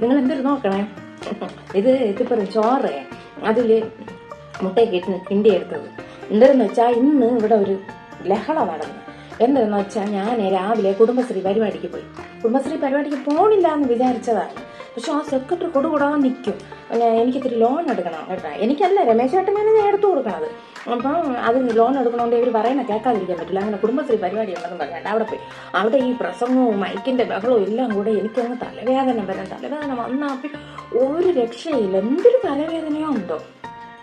നിങ്ങൾ എന്തൊരു നോക്കണേ. ഇത് ഇതിപ്പോൾ ചോറ്. അതിൽ മുട്ടയൊക്കെ ഇട്ട് കിണ്ടി എടുത്തത്. എന്തെന്ന് വെച്ചാൽ ഇന്ന് ഇവിടെ ഒരു ലഹള നടന്നു. എന്തെന്ന് വെച്ചാൽ ഞാൻ രാവിലെ കുടുംബശ്രീ പരിപാടിക്ക് പോയി. കുടുംബശ്രീ പരിപാടിക്ക് പോണില്ല എന്ന് വിചാരിച്ചതാണ്. പക്ഷെ ആ സെക്രട്ടറി കൊടുകൂടാൻ നിൽക്കും എനിക്ക് എനിക്കിത്തിരി ലോൺ എടുക്കണം കേട്ടോ. എനിക്കല്ല രമേശ് ചേട്ടനാണ് ഞാൻ എടുത്തു കൊടുക്കണത്. അപ്പം അത് ലോൺ എടുക്കണോണ്ട് ഇവർ പറയുന്ന കേൾക്കാതിരിക്കാൻ പറ്റില്ല. അങ്ങനെ കുടുംബശ്രീ പരിപാടി ഉണ്ടെന്ന് പറഞ്ഞിട്ട് അവിടെ പോയി. അവിടെ ഈ പ്രസംഗവും മൈക്കിന്റെ ബഹളവും എല്ലാം കൂടെ എനിക്കങ്ങ് തലവേദന വരാൻ തലവേദന വന്നാൽ പിന്നെ ഒരു രക്ഷയില്ല. എന്തൊരു തലവേദനയോ ഉണ്ടോ?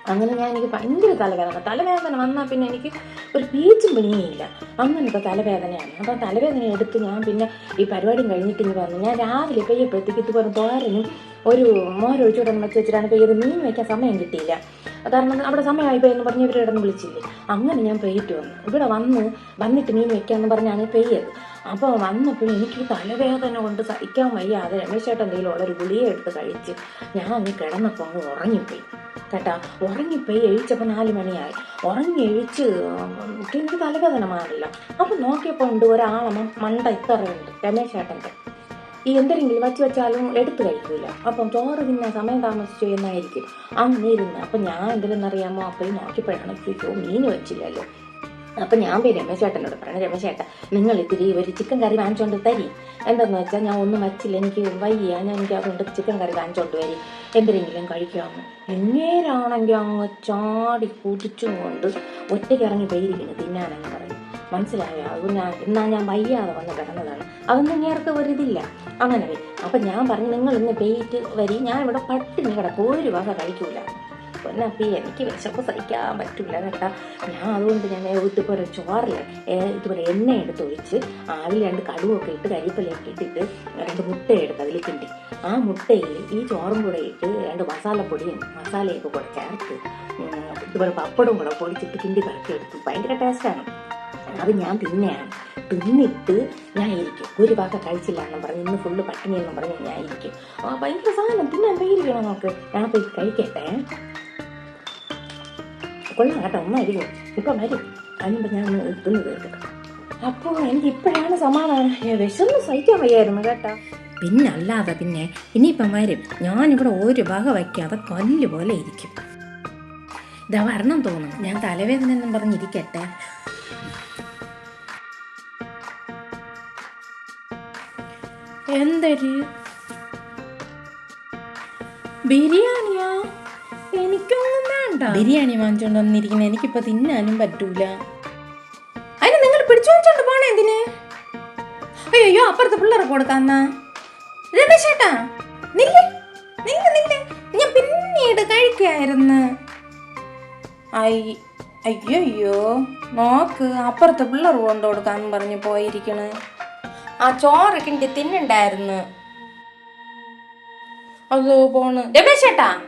അങ്ങനെ ഞാൻ എനിക്ക് ഭയങ്കര തലവേദന. തലവേദന വന്നാൽ പിന്നെ എനിക്ക് ഒരു പീച്ചും പിണിയില്ല അങ്ങനത്തെ തലവേദനയാണ്. അപ്പോൾ തലവേദന എടുത്ത് ഞാൻ പിന്നെ ഈ പരിപാടിയും കഴിഞ്ഞിട്ട് ഇനി വന്നു. ഞാൻ രാവിലെ പെയ്യപ്പോഴത്തേക്ക് ഇതുപോലെ തോരനും ഒരു മോരൊഴിച്ചോടെ വെച്ച് വെച്ചിട്ടാണ് പെയ്ത് മീൻ വയ്ക്കാൻ സമയം കിട്ടിയില്ല. കാരണം അവിടെ സമയമായിപ്പോയി എന്ന് പറഞ്ഞ് ഇവരുടെ ഇടന്ന് വിളിച്ചില്ലേ. അങ്ങനെ ഞാൻ പെയ്റ്റ് വന്നു. ഇവിടെ വന്ന് വന്നിട്ട് മീൻ വെക്കാമെന്ന് പറഞ്ഞാണ് പെയ്യത്. അപ്പോൾ വന്നപ്പോൾ എനിക്ക് തലവേദന കൊണ്ട് സഹിക്കാൻ വയ്യാതെ രമേശ് ചേട്ടൻ എന്തെങ്കിലും ഉള്ളൊരു ഗുളിയെ എടുത്ത് കഴിച്ച് ഞാൻ അങ്ങ് കിടന്നപ്പോൾ അങ്ങ് ഉറങ്ങിപ്പോയി. കേട്ടാ ഉറങ്ങിപ്പോയി എഴിച്ചപ്പോൾ നാല് മണിയായി. ഉറങ്ങി എഴിച്ച് എനിക്ക് തലവേദന മാറില്ല. അപ്പം നോക്കിയപ്പോൾ ഉണ്ട് ഒരാളെ മണ്ട ഇത്രയുണ്ട് രമേശ് ചേട്ടന്റെ ഈ എന്തെങ്കിലും വച്ച് വെച്ചാലും എടുത്തു കഴിക്കൂല. അപ്പം ചോറ് പിന്നെ സമയം താമസിച്ചു എന്നായിരിക്കും. അങ്ങനെ ഇരുന്ന് അപ്പം ഞാൻ എന്തെന്നറിയാമോ അപ്പം നോക്കിപ്പോഴാണ് ചോദിച്ചോ മീൻ വെച്ചില്ലല്ലോ. അപ്പം ഞാൻ പോയി രമേശ് ചേട്ടനോട് പറഞ്ഞു രമേശ് ചേട്ടാ നിങ്ങൾ ഇത്തിരി ഒരു ചിക്കൻ കറി വാങ്ങിച്ചോണ്ട് തരി. എന്താന്ന് വെച്ചാൽ ഞാൻ ഒന്നും വച്ചില്ല. എനിക്ക് വയ്യ. ഞാൻ എനിക്ക് അതുകൊണ്ട് ചിക്കൻ കറി വാങ്ങിച്ചോണ്ട് വരി. എന്തെങ്കിലും കഴിക്കാമെന്ന് എങ്ങേരാണെങ്കിൽ അങ്ങ് ചാടി കുടിച്ചും കൊണ്ട് ഒറ്റയ്ക്ക് ഇറങ്ങി പോയിരിക്കുന്നു തിന്നാനെന്ന് പറയും. മനസ്സിലായോ? ഞാൻ എന്നാ ഞാൻ വയ്യാതെ വന്ന് കിടന്നതാണ്. അതൊന്നും നേരത്തെ ഒരിതില്ല അങ്ങനെ അപ്പം ഞാൻ പറഞ്ഞു നിങ്ങൾ ഇന്ന് പെയ്റ്റ് വരി. ഞാൻ ഇവിടെ പട്ടിണി കിടക്കും. ഒരു വക കഴിക്കൂല. പൊന്നപ്പി എനിക്ക് വിശപ്പ് സഹിക്കാൻ പറ്റില്ല കേട്ടാ. ഞാൻ അതുകൊണ്ട് ഞാൻ ഇതുപോലെ ചോറിൽ ഇതുപോലെ എണ്ണ എടുത്ത് ഒഴിച്ച് ആവിൽ രണ്ട് കടുവൊക്കെ ഇട്ട് കരിപ്പലയൊക്കെ ഇട്ടിട്ട് രണ്ട് മുട്ട എടുത്ത് അതിൽ കിണ്ടി. ആ മുട്ടയിൽ ഈ ചോറും കൂടെ ഇട്ട് രണ്ട് മസാലപ്പൊടിയും മസാലയൊക്കെ കൂടെ ചേർത്ത് ഇതുപോലെ പപ്പടവും കൂടെ പൊടിച്ചിട്ട് കിണ്ടി പറക്കി എടുത്തു. ഭയങ്കര ടേസ്റ്റാണ് അത് ഞാൻ തിന്നെയാണ് തിന്നിട്ട് ഞാൻ ഇരിക്കും ഒരു ഭാഗം കഴിച്ചില്ല എന്നും പറഞ്ഞ് ഇന്ന് ഫുള്ള് പട്ടിണി എന്നും പറഞ്ഞ് ഞാൻ ഇരിക്കും ആ ഭയങ്കര സാധനം. തിന്നാൻ പേരിക്കണം നമുക്ക് ഞാൻ പോയി കഴിക്കട്ടെ. കൊള്ളാം കേട്ടോ. ഒന്നായിരിക്കും ഇപ്പം വരും. അതിനുമ്പോൾ ഞാൻ ഒന്ന് തിന്ന് തീർക്കട്ടെ. അപ്പോൾ എനിക്ക് ഇപ്പോഴാണ് സമാധാനം. വിശന്ന് സഹിക്കാൻ വയ്യായിരുന്നു കേട്ടോ. പിന്നെ അല്ലാതെ പിന്നെ ഇനിയിപ്പം വരും. ഞാനിവിടെ ഒരു ഭാഗം വയ്ക്കാതെ കല്ല് പോലെ ഇരിക്കും. ഇതാ വരണം തോന്നുന്നു. ഞാൻ തലവേദന എന്നും പറഞ്ഞിരിക്കട്ടെ എന്തൊരു? ബിരിയാണിയാ? എനിക്കൊന്നും വേണ്ട. ബിരിയാണി വാങ്ങിച്ചോണ്ട് വന്നിരിക്കുന്ന. എനിക്കിപ്പൊ തിന്നാനും പറ്റൂല. അതിന് നിങ്ങൾ പിടിച്ചു വെച്ചോണ്ട് പോണേ എന്തിന്? അയ്യോ അപ്പുറത്തെ പിള്ളേർക്ക് കൊടുക്കാന്നാ രമേശേട്ടാ നില്ലേ നില്ല്. നില്ല് നില്ല്. ഞാൻ പിന്നീട് കഴിക്കായിരുന്നു. ഐ അയ്യോ നോക്ക് അപ്പുറത്തെ പിള്ളേർ കൊണ്ടു കൊടുക്കാന്ന് പറഞ്ഞ് പോയിരിക്കണ്. ആ ചോറൊക്കെ എനിക്ക് തിന്നുണ്ടായിരുന്നു. അതോ പോണ്. രമേശ് ചേട്ടാ.